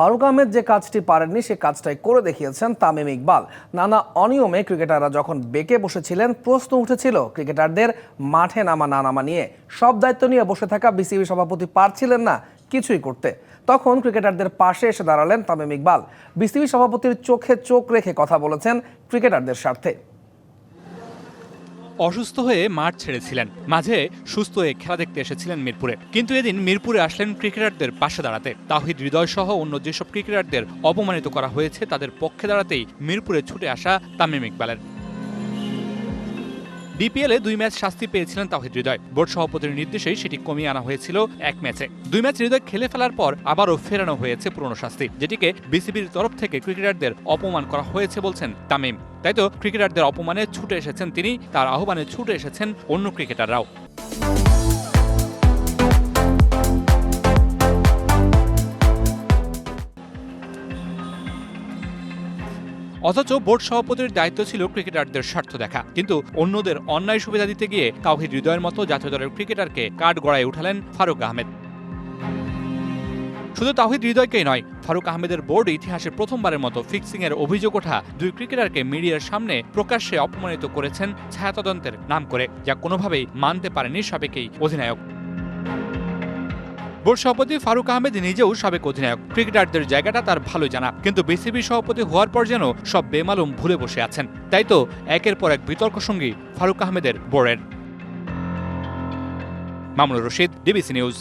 ফারুক আহমেদ যে কাজটি পারেননি, সে কাজটাই করে দেখিয়েছেন তামিম ইকবাল। নানা অনিয়মে ক্রিকেটাররা যখন বেঁকে বসেছিলেন, প্রশ্ন উঠেছিল ক্রিকেটারদের মাঠে নামা না নামা নিয়ে। সব দায়িত্ব নিয়ে বসে থাকা বিসিবি সভাপতি পারছিলেন না কিছুই করতে। তখন ক্রিকেটারদের পাশে এসে দাঁড়ালেন তামিম ইকবাল। বিসিবি সভাপতির চোখে চোখ রেখে কথা বলেছেন ক্রিকেটারদের স্বার্থে। অসুস্থ হয়ে মাঠ ছেড়েছিলেন। মাঝে সুস্থ হয়ে খেলা দেখতে এসেছিলেন মিরপুরে। কিন্তু এদিন মিরপুরে আসলেন ক্রিকেটারদের পাশে দাঁড়াতে। তাহিদ হৃদয় সহ অন্য যেসব ক্রিকেটারদের অপমানিত করা হয়েছে, তাদের পক্ষে দাঁড়াতেই মিরপুরে ছুটে আসা তামিম ইকবালের। বিপিএলে দুই ম্যাচ শাস্তি পেয়েছিলেন তাহিদ হৃদয়। বোর্ড সভাপতির নির্দেশেই সেটি কমিয়ে আনা হয়েছিল এক ম্যাচে। দুই ম্যাচ হৃদয় খেলে ফেলার পর আবারও ফেরানো হয়েছে পুরনো শাস্তি, যেটিকে বিসিবির তরফ থেকে ক্রিকেটারদের অপমান করা হয়েছে বলছেন তামিম। তাই তো ক্রিকেটারদের অপমানে ছুটে এসেছেন তিনি, তার আহ্বানে ছুটে এসেছেন অন্য ক্রিকেটাররাও। অথচ বোর্ড সভাপতির দায়িত্ব ছিল ক্রিকেটারদের স্বার্থ দেখা। কিন্তু অন্যদের অন্যায় সুবিধা দিতে গিয়ে তাওহিদ হৃদয়ের মতো জাতীয় দলের ক্রিকেটারকে কাঠ গড়ায় উঠালেন ফারুক আহমেদ। শুধু তাহিদ হৃদয়কেই নয়, ফারুক আহমেদের বোর্ড ইতিহাসে প্রথমবারের মতো ফিক্সিং এর অভিযোগ ওঠা দুই ক্রিকেটারকে মিডিয়ার সামনে প্রকাশ্যে অপমানিত করেছেন ছায়া তদন্তের নাম করে, যা কোনোভাবেই মানতে পারেনি সাবেকেই অধিনায়ক। বোর্ড সভাপতি ফারুক আহমেদ নিজেও সাবেক অধিনায়ক। ক্রিকেটারদের জায়গাটা তার ভালো জানা। কিন্তু বিসিবি সভাপতি হওয়ার পর যেন সব বেমালুম ভুলে বসে আছেন। তাই তো একের পর এক বিতর্ক সঙ্গী ফারুক আহমেদের বোর্ডের। Mamunur Rashid, DBC news.